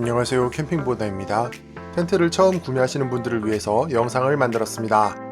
안녕하세요 캠핑보다입니다. 텐트를 처음 구매하시는 분들을 위해서 영상을 만들었습니다.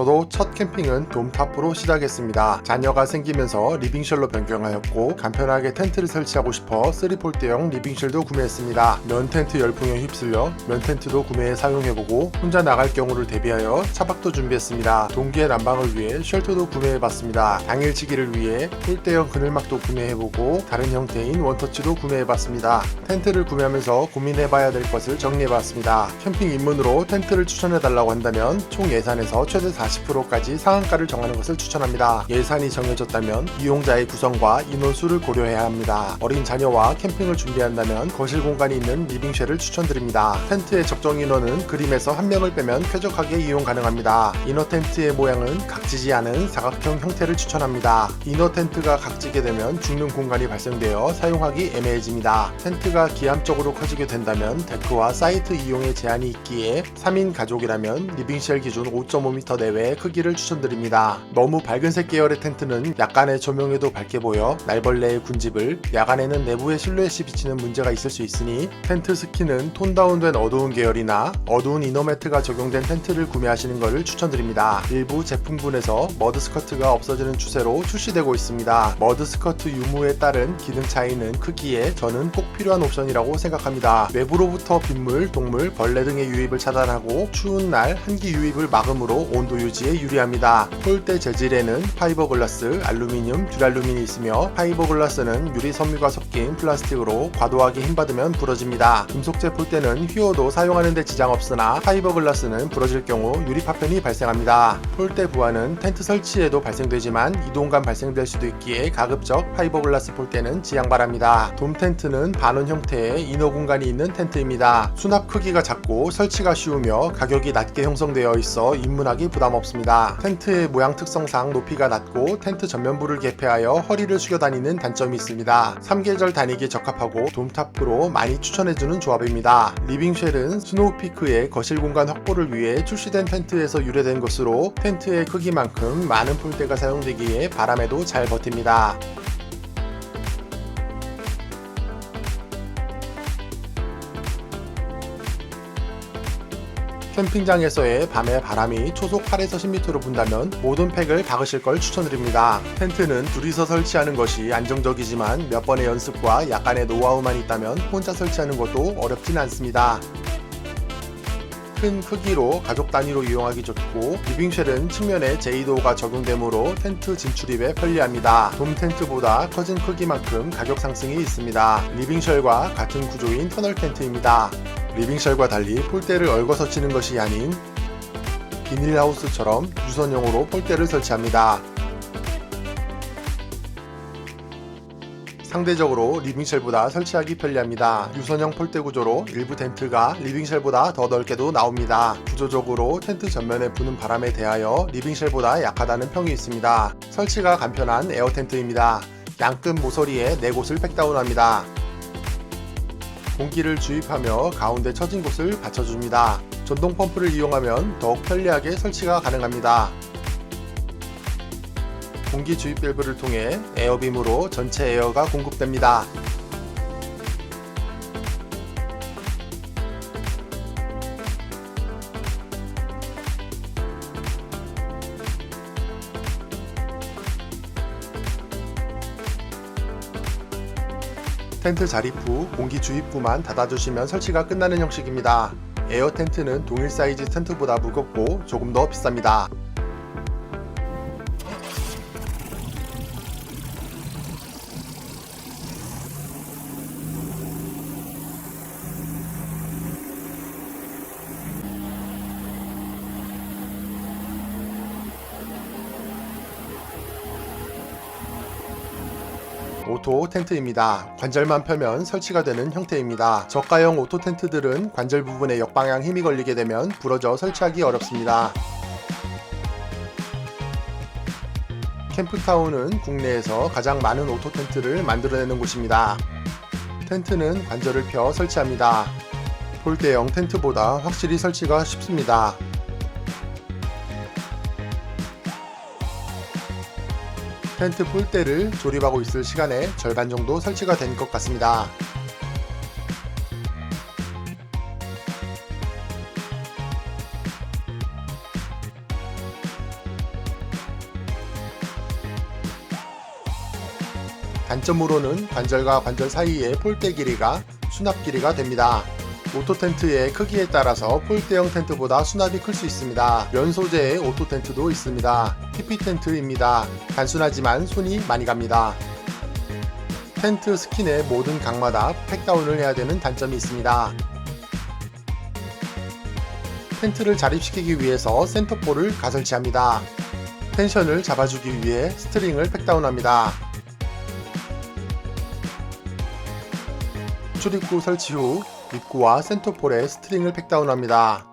저도 첫 캠핑은 돔탑으로 시작했습니다. 자녀가 생기면서 리빙쉘로 변경하였고 간편하게 텐트를 설치하고 싶어 3폴대형 리빙쉘도 구매했습니다. 면 텐트 열풍에 휩쓸려 면 텐트도 구매해 사용해보고 혼자 나갈 경우를 대비하여 차박도 준비했습니다. 동기의 난방을 위해 쉘터도 구매해봤습니다. 당일치기를 위해 폴대형 그늘막도 구매해보고 다른 형태인 원터치도 구매해봤습니다. 텐트를 구매하면서 고민해봐야 될 것을 정리해봤습니다. 캠핑 입문으로 텐트를 추천해달라고 한다면 총 예산에서 최대 40% 까지 상한가를 정하는 것을 추천합니다. 예산이 정해졌다면 이용자의 구성과 인원수를 고려해야 합니다. 어린 자녀와 캠핑을 준비한다면 거실 공간이 있는 리빙쉘을 추천드립니다. 텐트의 적정 인원은 그림에서 한 명을 빼면 쾌적하게 이용 가능합니다. 이너 텐트의 모양은 각지지 않은 사각형 형태를 추천합니다. 이너 텐트가 각지게 되면 죽는 공간이 발생되어 사용하기 애매해집니다. 텐트가 기암적으로 커지게 된다면 데크와 사이트 이용에 제한이 있기에 3인 가족이라면 리빙쉘 기준 5.5m 내외 의 크기를 추천드립니다. 너무 밝은색 계열의 텐트는 약간의 조명에도 밝게 보여 날벌레의 군집을 야간에는 내부의 실루엣이 비치는 문제가 있을 수 있으니 텐트 스키는 톤 다운된 어두운 계열이나 어두운 이너매트가 적용된 텐트를 구매하시는 것을 추천드립니다. 일부 제품군에서 머드 스커트가 없어지는 추세로 출시되고 있습니다. 머드 스커트 유무에 따른 기능 차이는 크기에 저는 꼭 필요한 옵션이라고 생각합니다. 외부로부터 빗물, 동물, 벌레 등의 유입을 차단하고 추운 날 한기 유입을 막음으로 온도 유지 에 유리합니다. 폴대 재질에는 파이버글라스, 알루미늄, 듀랄루민이 있으며 파이버글라스는 유리 섬유가 섞인 플라스틱으로 과도하게 힘받으면 부러집니다. 금속재 폴대는 휘어도 사용하는 데 지장 없으나 파이버글라스는 부러질 경우 유리 파편이 발생합니다. 폴대 부하는 텐트 설치에도 발생되지만 이동감 발생될 수도 있기에 가급적 파이버글라스 폴대는 지양 바랍니다. 돔 텐트는 반원 형태의 이너 공간이 있는 텐트입니다. 수납 크기가 작고 설치가 쉬우며 가격이 낮게 형성되어 있어 입문하기 부담 없습니다. 텐트의 모양 특성상 높이가 낮고 텐트 전면부를 개폐하여 허리를 숙여 다니는 단점이 있습니다. 3계절 다니기에 적합하고 돔탑으로 많이 추천해주는 조합입니다. 리빙쉘은 스노우피크의 거실 공간 확보를 위해 출시된 텐트에서 유래된 것으로 텐트의 크기만큼 많은 폴대가 사용되기에 바람에도 잘 버팁니다. 캠핑장에서의 밤에 바람이 초속 8에서 10m로 분다면 모든 팩을 박으실 걸 추천드립니다. 텐트는 둘이서 설치하는 것이 안정적이지만 몇 번의 연습과 약간의 노하우만 있다면 혼자 설치하는 것도 어렵진 않습니다. 큰 크기로 가족 단위로 이용하기 좋고 리빙쉘은 측면에 제이도가 적용되므로 텐트 진출입에 편리합니다. 돔 텐트보다 커진 크기만큼 가격 상승이 있습니다. 리빙쉘과 같은 구조인 터널 텐트입니다. 리빙쉘과 달리 폴대를 얽어 설치는 것이 아닌 비닐하우스처럼 유선형으로 폴대를 설치합니다. 상대적으로 리빙쉘보다 설치하기 편리합니다. 유선형 폴대 구조로 일부 텐트가 리빙쉘보다 더 넓게도 나옵니다. 구조적으로 텐트 전면에 부는 바람에 대하여 리빙쉘보다 약하다는 평이 있습니다. 설치가 간편한 에어 텐트입니다. 양끝 모서리에 4곳을 팩다운합니다. 공기를 주입하며 가운데 처진 곳을 받쳐줍니다. 전동 펌프를 이용하면 더욱 편리하게 설치가 가능합니다. 공기 주입 밸브를 통해 에어빔으로 전체 에어가 공급됩니다. 텐트 자립 후 공기 주입구만 닫아주시면 설치가 끝나는 형식입니다. 에어 텐트는 동일 사이즈 텐트보다 무겁고 조금 더 비쌉니다. 오토 텐트입니다. 관절만 펴면 설치가 되는 형태입니다. 저가형 오토 텐트들은 관절 부분에 역방향 힘이 걸리게 되면 부러져 설치하기 어렵습니다. 캠프타운은 국내에서 가장 많은 오토 텐트를 만들어내는 곳입니다. 텐트는 관절을 펴 설치합니다. 폴대형 텐트보다 확실히 설치가 쉽습니다. 텐트 뿔대를 조립하고 있을 시간에 절반 정도 설치가 된 것 같습니다. 단점으로는 관절과 관절 사이의 폴대 길이가 수납 길이가 됩니다. 오토 텐트의 크기에 따라서 폴대형 텐트보다 수납이 클 수 있습니다. 면 소재의 오토 텐트도 있습니다. PP 텐트입니다. 단순하지만 손이 많이 갑니다. 텐트 스킨의 모든 각마다 팩다운을 해야 되는 단점이 있습니다. 텐트를 자립시키기 위해서 센터폴을 가설치합니다. 텐션을 잡아주기 위해 스트링을 팩다운합니다. 출입구 설치 후 입구와 센터폴에 스트링을 팩다운합니다.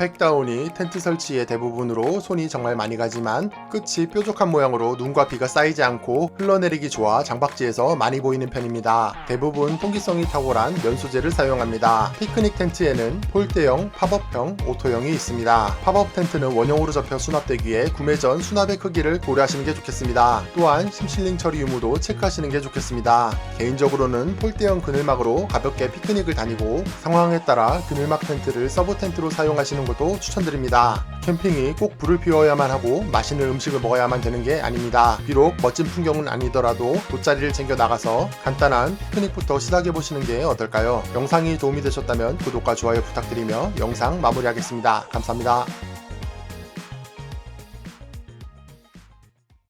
팩다운이 텐트 설치의 대부분으로 손이 정말 많이 가지만 끝이 뾰족한 모양으로 눈과 비가 쌓이지 않고 흘러내리기 좋아 장박지에서 많이 보이는 편입니다. 대부분 통기성이 탁월한 면 소재를 사용합니다. 피크닉 텐트에는 폴대형, 팝업형, 오토형이 있습니다. 팝업 텐트는 원형으로 접혀 수납되기에 구매 전 수납의 크기를 고려하시는 게 좋겠습니다. 또한 심실링 처리 유무도 체크하시는 게 좋겠습니다. 개인적으로는 폴대형 그늘막으로 가볍게 피크닉을 다니고 상황에 따라 그늘막 텐트를 서브 텐트로 사용하시는 것도 추천드립니다. 캠핑이 꼭 불을 피워야만 하고 맛있는 음식을 먹어야만 되는 게 아닙니다. 비록 멋진 풍경은 아니더라도 돗자리를 챙겨 나가서 간단한 피크닉부터 시작해 보시는 게 어떨까요? 영상이 도움이 되셨다면 구독과 좋아요 부탁드리며 영상 마무리하겠습니다. 감사합니다.